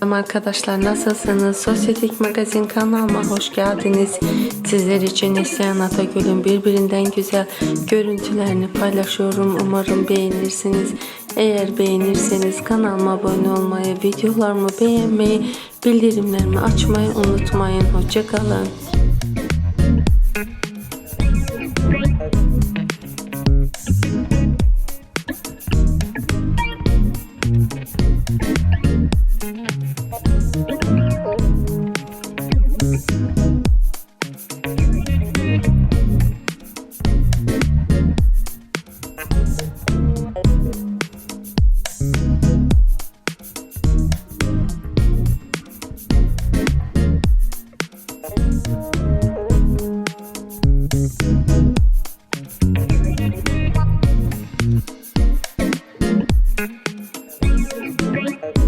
Merhaba Arkadaşlar nasılsınız? Sosyetik Magazin kanalıma hoş geldiniz. Sizler için Neslihan Atagül'ün birbirinden güzel görüntülerini paylaşıyorum. Umarım beğenirsiniz. Eğer beğenirseniz kanalıma abone olmayı, videolarımı beğenmeyi, bildirimlerimi açmayı unutmayın. Hoşçakalın. Bye.